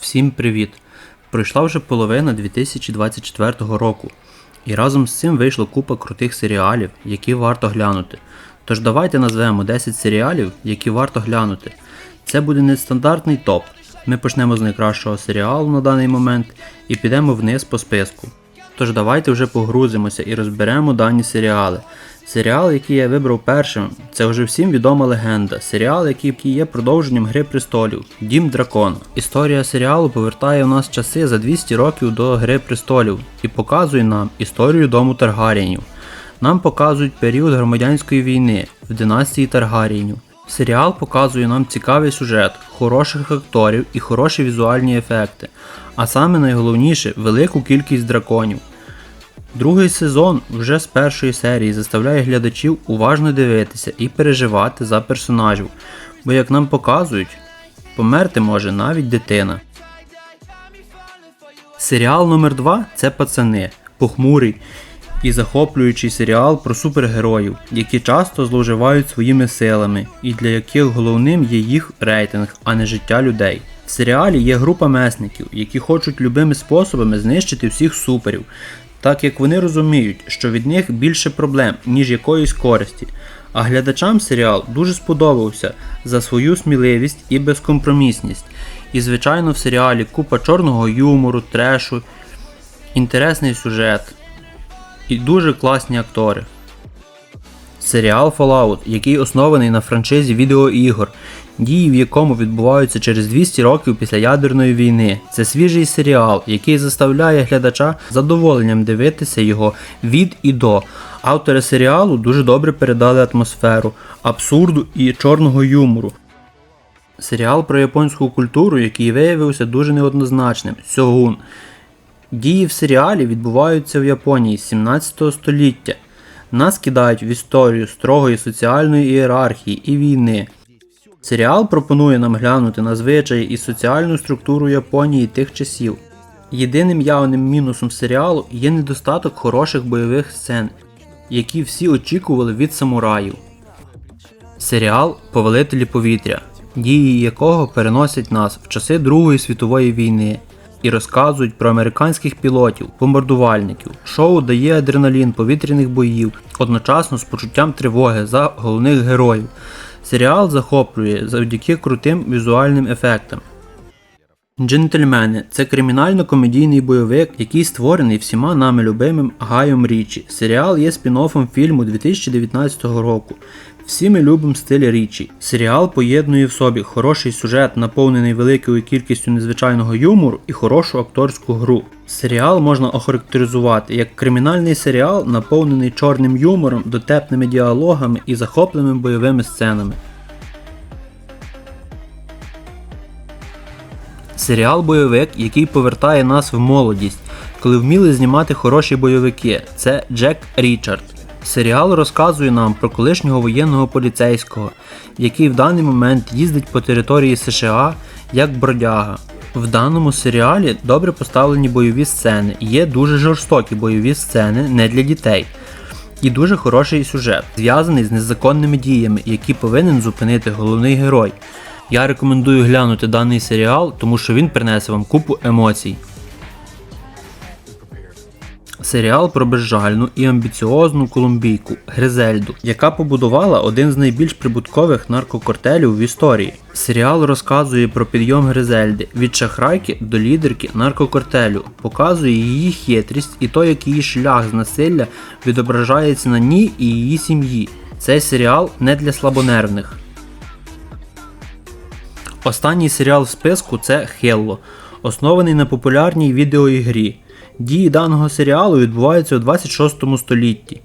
Всім привіт! Пройшла вже половина 2024 року, і разом з цим вийшло купа крутих серіалів, які варто глянути. Тож давайте назвемо 10 серіалів, які варто глянути. Це буде нестандартний топ. Ми почнемо з найкращого серіалу на даний момент і підемо вниз по списку. Тож давайте вже погрузимося і розберемо дані серіали. Серіал, який я вибрав першим, це вже всім відома легенда. Серіал, який є продовженням Гри престолів Дім Дракона. Історія серіалу повертає у нас часи за 200 років до Гри престолів і показує нам історію дому Таргарієнів. Нам показують період громадянської війни в династії Таргарієнів. Серіал показує нам цікавий сюжет, хороших акторів і хороші візуальні ефекти, а саме найголовніше велику кількість драконів. Другий сезон вже з першої серії заставляє глядачів уважно дивитися і переживати за персонажів, бо як нам показують, померти може навіть дитина. Серіал номер 2 це пацани, похмурий і захоплюючий серіал про супергероїв, які часто зловживають своїми силами, і для яких головним є їх рейтинг, а не життя людей. В серіалі є група месників, які хочуть любими способами знищити всіх суперів, так як вони розуміють, що від них більше проблем, ніж якоїсь користі. А глядачам серіал дуже сподобався за свою сміливість і безкомпромісність. І, звичайно, в серіалі купа чорного юмору, трешу, інтересний сюжет і дуже класні актори. Серіал Fallout, який оснований на франшизі відеоігор, дії в якому відбуваються через 200 років після ядерної війни. Це свіжий серіал, який заставляє глядача задоволенням дивитися його від і до. Автори серіалу дуже добре передали атмосферу, абсурду і чорного юмору. Серіал про японську культуру, який виявився дуже неоднозначним Сьогун. Дії в серіалі відбуваються в Японії з 17 століття. Нас кидають в історію строгої соціальної ієрархії і війни. Серіал пропонує нам глянути на звичаї і соціальну структуру Японії тих часів. Єдиним явним мінусом серіалу є недостаток хороших бойових сцен, які всі очікували від самураїв. Серіал Повелителі повітря, дії якого переносять нас в часи Другої світової війни і розказують про американських пілотів, бомбардувальників. Шоу дає адреналін повітряних боїв, одночасно з почуттям тривоги за головних героїв. Серіал захоплює завдяки крутим візуальним ефектам. Джентльмени це кримінально-комедійний бойовик, який створений всіма нами любимим Гайом Річі. Серіал є спін-оффом фільму 2019 року. Всі ми любимо стиль Річі. Серіал поєднує в собі хороший сюжет, наповнений великою кількістю незвичайного юмору і хорошу акторську гру. Серіал можна охарактеризувати як кримінальний серіал, наповнений чорним юмором, дотепними діалогами і захопленими бойовими сценами. Серіал бойовик, який повертає нас в молодість, коли вміли знімати хороші бойовики. Це Джек Річард. Серіал розказує нам про колишнього воєнного поліцейського, який в даний момент їздить по території США як бродяга. В даному серіалі добре поставлені бойові сцени, є дуже жорстокі бойові сцени не для дітей. І дуже хороший сюжет, зв'язаний з незаконними діями, які повинен зупинити головний герой. Я рекомендую глянути даний серіал, тому що він принесе вам купу емоцій. Серіал про безжальну і амбіціозну колумбійку Гризельду, яка побудувала один з найбільш прибуткових наркокартелів в історії. Серіал розказує про підйом Гризельди від шахрайки до лідерки наркокартелю, показує її хитрість і то, як її шлях з насилля відображається на ній і її сім'ї. Цей серіал не для слабонервних. Останній серіал в списку це Хелло, оснований на популярній відеоігрі. Дії даного серіалу відбуваються у 26 столітті,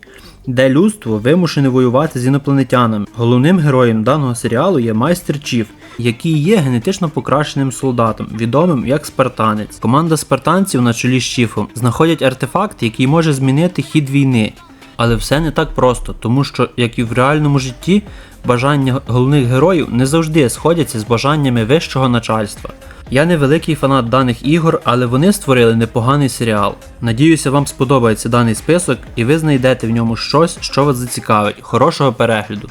де людство вимушене воювати з інопланетянами. Головним героєм даного серіалу є майстер Чіф, який є генетично покращеним солдатом, відомим як спартанець. Команда спартанців на чолі з Чіфом знаходять артефакт, який може змінити хід війни. Але все не так просто, тому що, як і в реальному житті, бажання головних героїв не завжди сходяться з бажаннями вищого начальства. Я не великий фанат даних ігор, але вони створили непоганий серіал. Надіюся, вам сподобається даний список і ви знайдете в ньому щось, що вас зацікавить. Хорошого перегляду!